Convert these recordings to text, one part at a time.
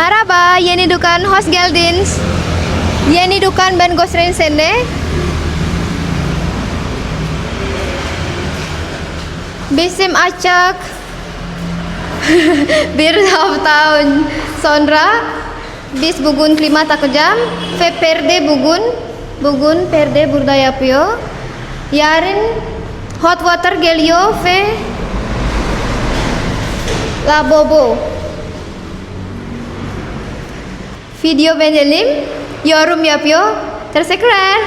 Merhaba, yeni dükkan Hoş geldiniz. Yeni dükkan ben göstereyim seni. Bizim açık bir hafta sonra biz bugün klima takacağım ve perde bugün bugün perde burada yapıyor. Yarın hot water geliyor ve lavabo. Video beğenelim, yorum yapıyor. Teşekkürler.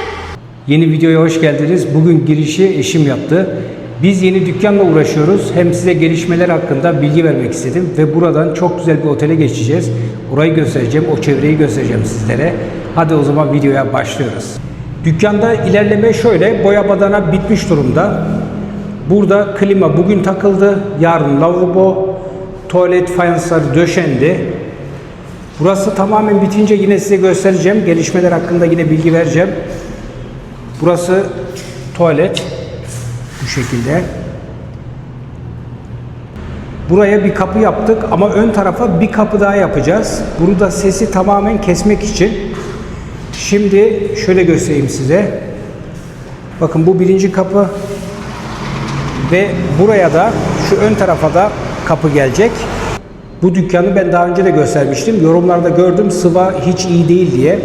Yeni videoya hoş geldiniz. Bugün girişi eşim yaptı. Biz yeni dükkanla uğraşıyoruz. Hem size gelişmeler hakkında bilgi vermek istedim ve buradan çok güzel bir otele geçeceğiz. Orayı göstereceğim, o çevreyi göstereceğim sizlere. Hadi o zaman videoya başlıyoruz. Dükkanda ilerleme şöyle, boya badana bitmiş durumda. Burada klima bugün takıldı, yarın lavabo, tuvalet fayansları döşendi. Burası tamamen bitince yine size göstereceğim. Gelişmeler hakkında yine bilgi vereceğim. Burası tuvalet. Bu şekilde. Buraya bir kapı yaptık ama ön tarafa bir kapı daha yapacağız. Burada sesi tamamen kesmek için. Şimdi şöyle göstereyim size. Bakın bu birinci kapı ve buraya da şu ön tarafa da kapı gelecek. Bu dükkanı ben daha önce de göstermiştim. Yorumlarda gördüm sıva hiç iyi değil diye.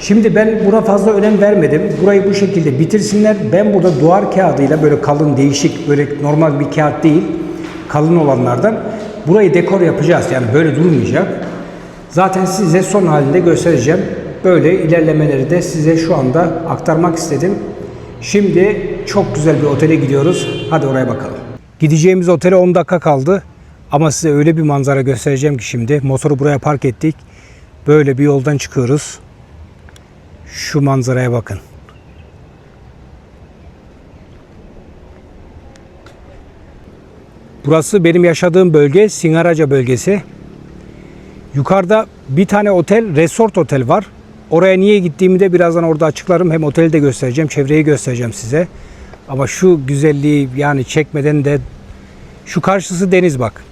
Şimdi ben buna fazla önem vermedim. Burayı bu şekilde bitirsinler. Ben burada duvar kağıdıyla böyle kalın değişik böyle normal bir kağıt değil kalın olanlardan burayı dekor yapacağız. Yani böyle durmayacak. Zaten size son halinde göstereceğim. Böyle ilerlemeleri de size şu anda aktarmak istedim. Şimdi çok güzel bir otele gidiyoruz. Hadi oraya bakalım. Gideceğimiz otele 10 dakika kaldı. Ama size öyle bir manzara göstereceğim ki şimdi. Motoru buraya park ettik. Böyle bir yoldan çıkıyoruz. Şu manzaraya bakın. Burası benim yaşadığım bölge Singaraca bölgesi. Yukarıda bir tane otel, resort otel var. Oraya niye gittiğimi de birazdan orada açıklarım. Hem oteli de göstereceğim, çevreyi göstereceğim size. Ama şu güzelliği yani çekmeden de şu karşısı deniz bak.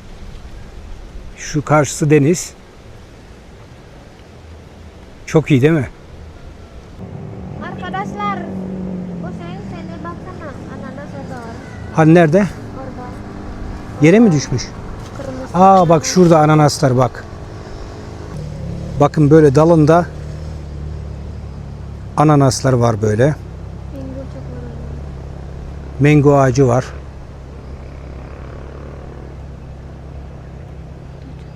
Şu karşısı deniz. Çok iyi değil mi? Arkadaşlar, bu senin seni baksana. Ananas orada var. Hani nerede? Orada. Yere mi düşmüş? Kırmızı. Aa bak şurada ananaslar bak. Bakın böyle dalında ananaslar var böyle. Mango ağacı var.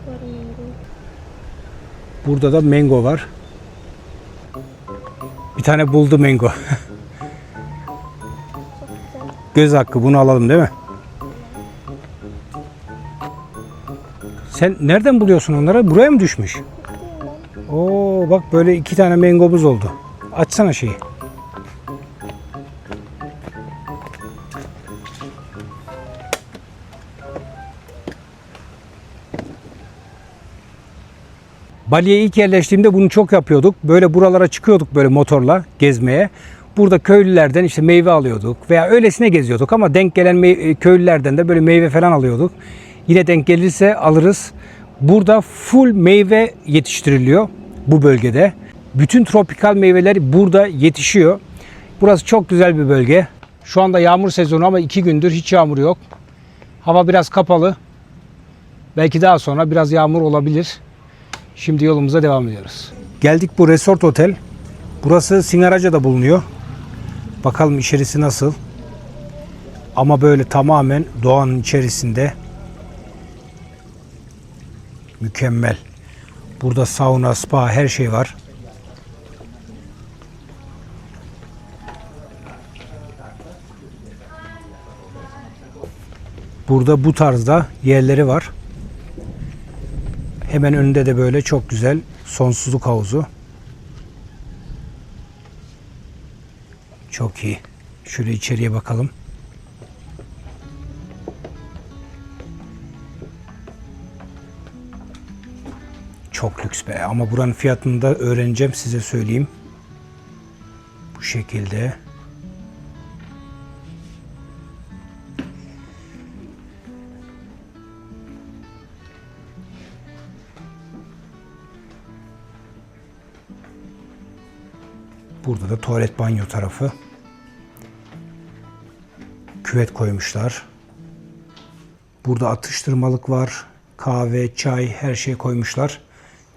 Çok var minggu. Burada da mango var. Bir tane buldu mango. Göz hakkı bunu alalım değil mi? Sen nereden buluyorsun onları? Buraya mı düşmüş? Oo bak böyle iki tane mangomuz oldu. Açsana şeyi. Bali'ye ilk yerleştiğimde bunu çok yapıyorduk. Böyle buralara çıkıyorduk böyle motorla gezmeye. Burada köylülerden işte meyve alıyorduk veya öylesine geziyorduk ama denk gelen mey- köylülerden de böyle meyve falan alıyorduk. Yine denk gelirse alırız. Burada full meyve yetiştiriliyor bu bölgede. Bütün tropikal meyveler burada yetişiyor. Burası çok güzel bir bölge. Şu anda yağmur sezonu ama iki gündür hiç yağmur yok. Hava biraz kapalı. Belki daha sonra biraz yağmur olabilir. Şimdi yolumuza devam ediyoruz. Geldik bu resort otel. Burası Singaraca'da bulunuyor. Bakalım içerisi nasıl. Ama böyle tamamen doğanın içerisinde. Mükemmel. Burada sauna, spa her şey var. Burada bu tarzda yerleri var. Hemen önünde de böyle çok güzel sonsuzluk havuzu. Çok iyi. Şöyle içeriye bakalım. Çok lüks be ama buranın fiyatını da öğreneceğim size söyleyeyim. Bu şekilde. Burada da tuvalet banyo tarafı. Küvet koymuşlar. Burada atıştırmalık var. Kahve, çay her şey koymuşlar.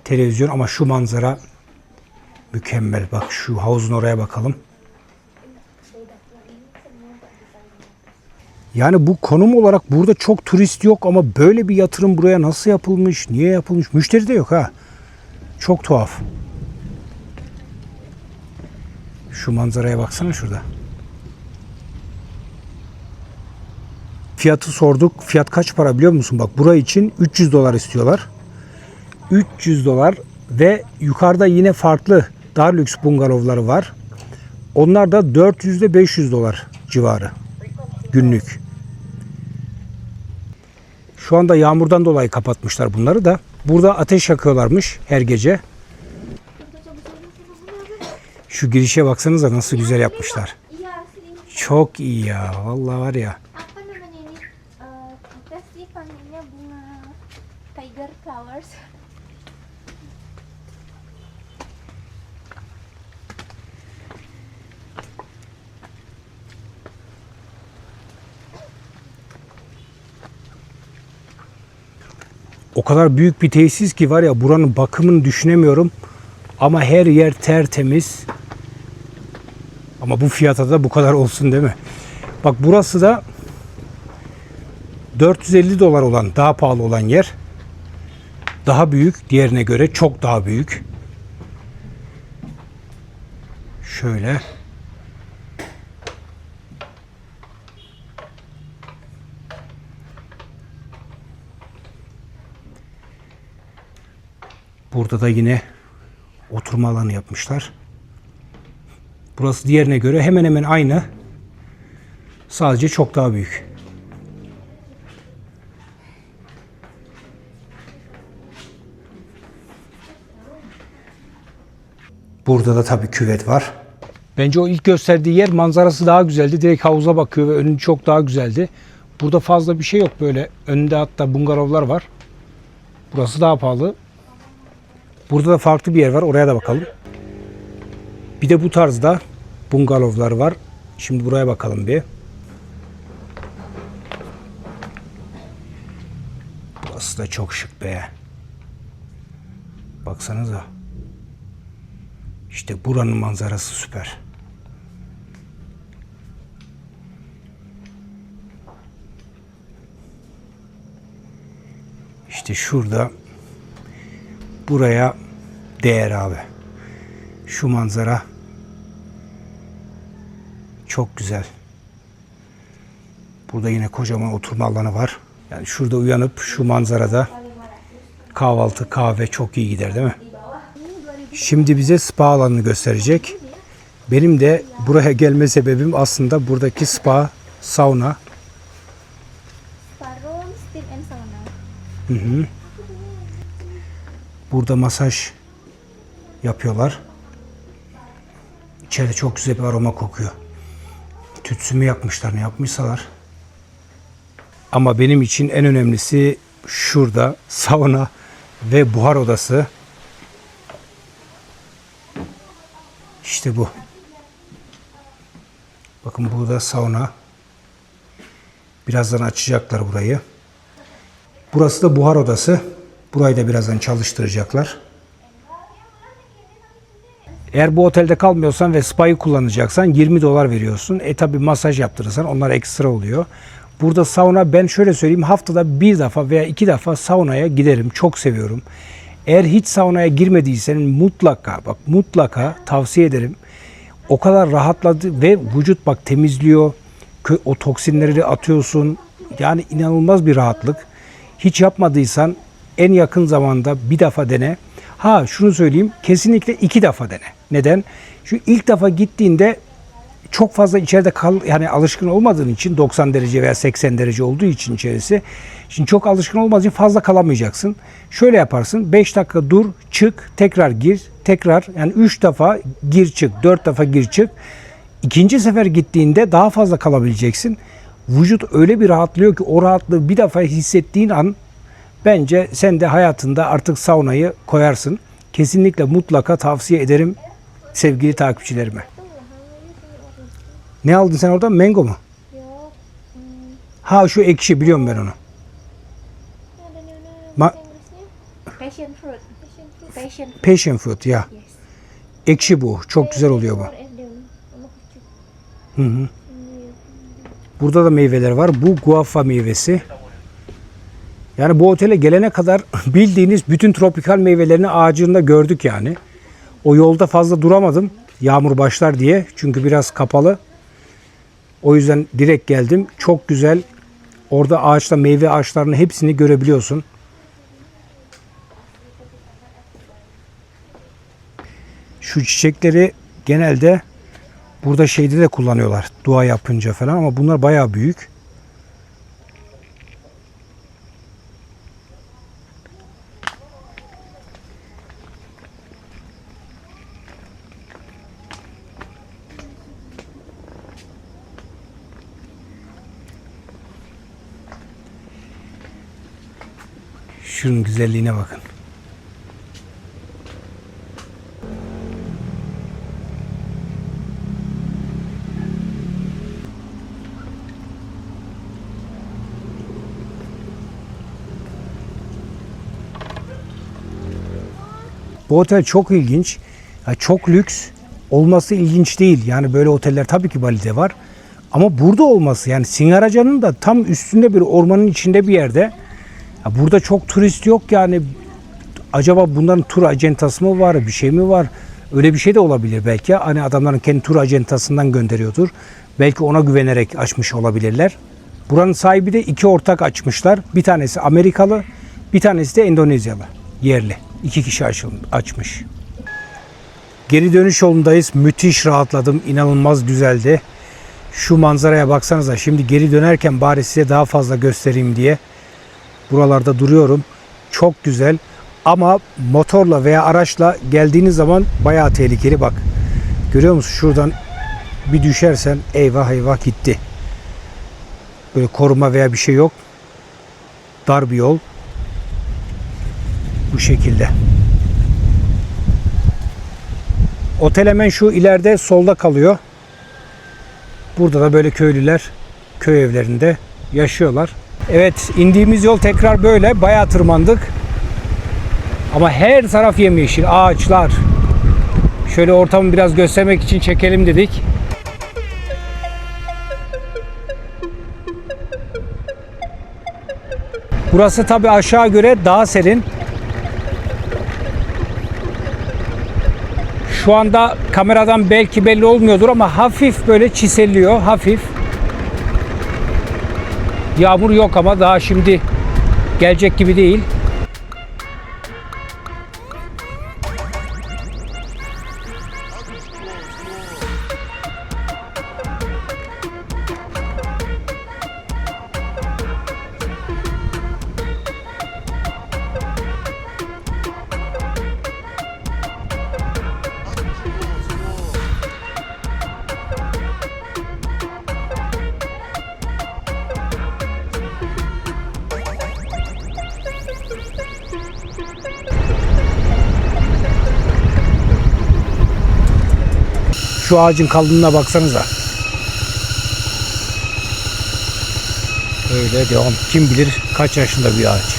Televizyon ama şu manzara mükemmel. Bak şu havuzun oraya bakalım. Yani bu konum olarak burada çok turist yok ama böyle bir yatırım buraya nasıl yapılmış, niye yapılmış? Müşteri de yok ha. Çok tuhaf. Şu manzaraya baksana şurada. Fiyatı sorduk. Fiyat kaç para biliyor musun? Bak burayı için 300 dolar istiyorlar. 300 dolar ve yukarıda yine farklı daha lüks bungalovları var. Onlar da 400 ile 500 dolar civarı günlük. Şu anda yağmurdan dolayı kapatmışlar bunları da. Burada ateş yakıyorlarmış her gece. Şu girişe baksanıza nasıl güzel yapmışlar. Çok iyi ya. Vallahi var ya. O kadar büyük bir tesis ki var ya buranın bakımını düşünemiyorum. Ama her yer tertemiz. Ama bu fiyata da bu kadar olsun değil mi? Bak burası da 450 dolar olan daha pahalı olan yer. Daha büyük diğerine göre çok daha büyük. Şöyle. Burada da yine oturma alanı yapmışlar. Burası diğerine göre hemen hemen aynı. Sadece çok daha büyük. Burada da tabii küvet var. Bence o ilk gösterdiği yer manzarası daha güzeldi. Direkt havuza bakıyor ve önü çok daha güzeldi. Burada fazla bir şey yok böyle. Önünde hatta bungalovlar var. Burası daha pahalı. Burada da farklı bir yer var. Oraya da bakalım. Bir de bu tarzda bungalovlar var. Şimdi buraya bakalım bir. Burası da çok şık be. Baksanıza. İşte buranın manzarası süper. İşte şurada buraya değer abi. Şu manzara çok güzel. Burada yine kocaman oturma alanı var. Yani şurada uyanıp şu manzarada kahvaltı, kahve çok iyi gider değil mi? Şimdi bize spa alanını gösterecek. Benim de buraya gelme sebebim aslında buradaki spa, sauna. And sauna. Burada masaj yapıyorlar. İçeride çok güzel bir aroma kokuyor. Tütsü mü yakmışlar ne yapmışsalar. Ama benim için en önemlisi şurada sauna ve buhar odası. İşte bu. Bakın burada sauna. Birazdan açacaklar burayı. Burası da buhar odası. Burayı da birazdan çalıştıracaklar. Eğer bu otelde kalmıyorsan ve spa'yı kullanacaksan 20 dolar veriyorsun. E tabi masaj yaptırırsan onlar ekstra oluyor. Burada sauna ben şöyle söyleyeyim haftada bir defa veya iki defa saunaya giderim. Çok seviyorum. Eğer hiç saunaya girmediysen mutlaka bak mutlaka tavsiye ederim. O kadar rahatladı ve vücut bak temizliyor. O toksinleri atıyorsun. Yani inanılmaz bir rahatlık. Hiç yapmadıysan en yakın zamanda bir defa dene. Ha şunu söyleyeyim kesinlikle iki defa dene. Neden? Çünkü ilk defa gittiğinde çok fazla içeride kal yani alışkın olmadığın için 90 derece veya 80 derece olduğu için içerisi. Şimdi çok alışkın olmadığı için fazla kalamayacaksın. Şöyle yaparsın 5 dakika dur çık tekrar gir tekrar yani 3 defa gir çık 4 defa gir çık. İkinci sefer gittiğinde daha fazla kalabileceksin. Vücut öyle bir rahatlıyor ki o rahatlığı bir defa hissettiğin an bence sen de hayatında artık saunayı koyarsın. Kesinlikle mutlaka tavsiye ederim. Sevgili takipçilerime. Ne aldın sen orada? Mango mu? Yok. Ha şu ekşi biliyorum ben onu. Ma-? Passion fruit. Passion fruit. Passion fruit. Ya. Yes. Ekşi bu. Çok güzel oluyor bu. Hı hı. Burada da meyveler var. Bu guava meyvesi. Yani bu otele gelene kadar bildiğiniz bütün tropikal meyvelerini ağacında gördük yani. O yolda fazla duramadım. Yağmur başlar diye. Çünkü biraz kapalı. O yüzden direkt geldim. Çok güzel. Orada ağaçta meyve ağaçlarının hepsini görebiliyorsun. Şu çiçekleri genelde Burada şeyde de kullanıyorlar dua yapınca falan ama bunlar bayağı büyük. Şunun güzelliğine bakın. Bu otel çok ilginç. Ya çok lüks. Olması ilginç değil. Yani böyle oteller tabii ki Bali'de var. Ama burada olması yani Singaracan'ın da tam üstünde bir ormanın içinde bir yerde. Ya burada çok turist yok yani. Acaba bunların tur acentası mı var, bir şey mi var? Öyle bir şey de olabilir belki. Hani adamların kendi tur acentasından gönderiyordur. Belki ona güvenerek açmış olabilirler. Buranın sahibi de iki ortak açmışlar. Bir tanesi Amerikalı, bir tanesi de Endonezyalı. Yerli. İki kişi açmış. Geri dönüş yolundayız. Müthiş rahatladım. İnanılmaz güzeldi. Şu manzaraya baksanıza. Şimdi geri dönerken bari size daha fazla göstereyim diye. Buralarda duruyorum. Çok güzel. Ama motorla veya araçla geldiğiniz zaman bayağı tehlikeli. Bak. Görüyor musun? Şuradan bir düşersen eyvah eyvah gitti. Böyle koruma veya bir şey yok. Dar bir yol. Bu şekilde. Otel hemen şu ileride solda kalıyor. Burada da böyle köylüler köy evlerinde yaşıyorlar. Evet indiğimiz yol tekrar böyle bayağı tırmandık. Ama her taraf yemyeşil ağaçlar. Şöyle ortamı biraz göstermek için çekelim dedik. Burası tabi aşağı göre daha serin. Şu anda kameradan belki belli olmuyordur ama hafif böyle çiselliyor, hafif. Yağmur yok ama daha şimdi gelecek gibi değil. Şu ağacın kalınlığına baksanıza. Öyle devam. Kim bilir kaç yaşında bir ağaç.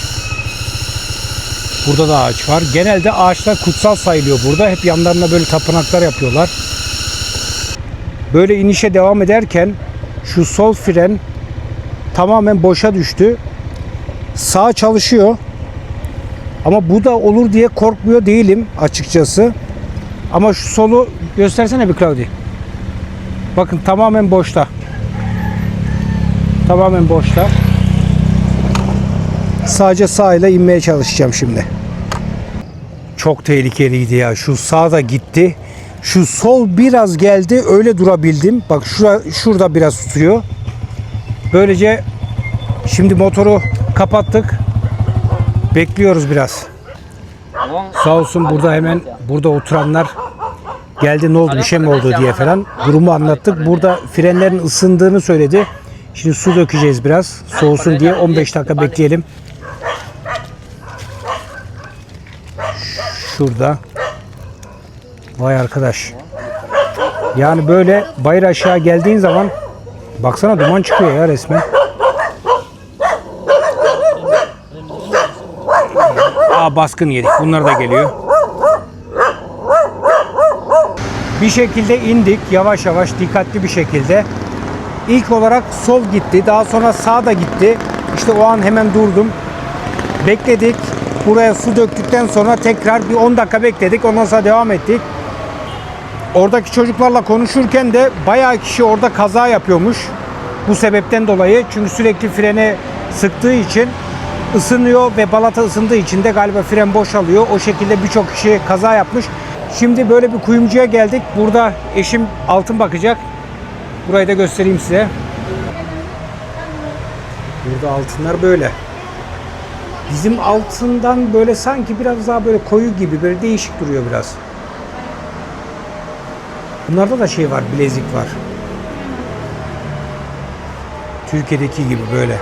Burada da ağaç var. Genelde ağaçlar kutsal sayılıyor burada. Hep yanlarına böyle tapınaklar yapıyorlar. Böyle inişe devam ederken şu sol fren tamamen boşa düştü. Sağ çalışıyor. Ama bu da olur diye korkmuyor değilim açıkçası. Ama şu solu göstersene bir Claudia. Bakın tamamen boşta. Tamamen boşta. Sadece sağ ile inmeye çalışacağım şimdi. Çok tehlikeliydi ya. Şu sağ da gitti. Şu sol biraz geldi. Öyle durabildim. Bak şura, şurada biraz tutuyor. Böylece şimdi motoru kapattık. Bekliyoruz biraz. Sağ olsun burada hemen burada oturanlar geldi ne oldu bir şey mi oldu diye falan durumu anlattık. Burada frenlerin ısındığını söyledi. Şimdi su dökeceğiz biraz soğusun diye 15 dakika bekleyelim. Şurada. Vay arkadaş. Yani böyle bayır aşağı geldiğin zaman baksana duman çıkıyor ya resmen. Aa baskın yedik. Bunlar da geliyor. Bir şekilde indik yavaş yavaş dikkatli bir şekilde. İlk olarak sol gitti. Daha sonra sağ da gitti. İşte o an hemen durdum. Bekledik. Buraya su döktükten sonra tekrar bir 10 dakika bekledik. Ondan sonra devam ettik. Oradaki çocuklarla konuşurken de bayağı kişi orada kaza yapıyormuş. Bu sebepten dolayı. Çünkü sürekli frene sıktığı için ısınıyor ve balata ısındığı için de galiba fren boşalıyor. O şekilde birçok kişi kaza yapmış. Şimdi böyle bir kuyumcuya geldik. Burada eşim altın bakacak. Burayı da göstereyim size. Burada altınlar böyle. Bizim altından böyle sanki biraz daha böyle koyu gibi böyle değişik duruyor biraz. Bunlarda da şey var, bilezik var. Türkiye'deki gibi böyle.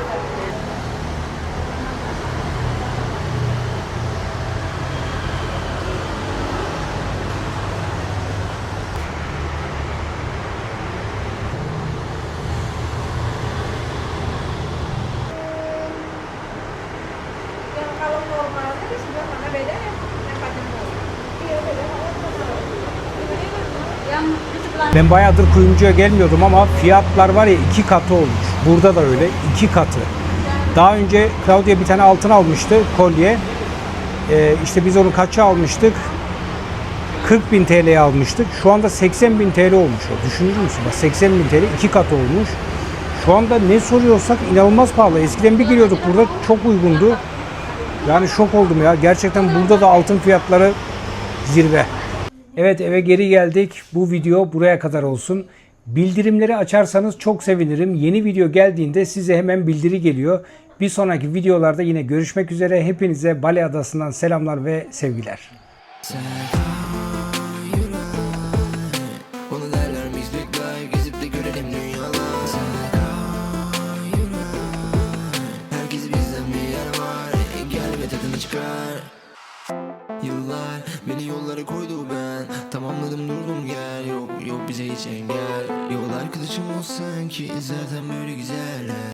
Ben bayağıdır kuyumcuya gelmiyordum ama fiyatlar var ya iki katı olmuş. Burada da öyle iki katı. Daha önce Claudia bir tane altın almıştı kolye. Ee, işte biz onu kaça almıştık? 40 bin TL'ye almıştık. Şu anda 80 bin TL olmuş o. Düşünür müsün? Bak 80 bin TL iki katı olmuş. Şu anda ne soruyorsak inanılmaz pahalı. Eskiden bir giriyorduk burada çok uygundu. Yani şok oldum ya. Gerçekten burada da altın fiyatları zirve. Evet eve geri geldik. Bu video buraya kadar olsun. Bildirimleri açarsanız çok sevinirim. Yeni video geldiğinde size hemen bildiri geliyor. Bir sonraki videolarda yine görüşmek üzere. Hepinize Bali Adası'ndan selamlar ve sevgiler. Onu ki zaten böyle güzel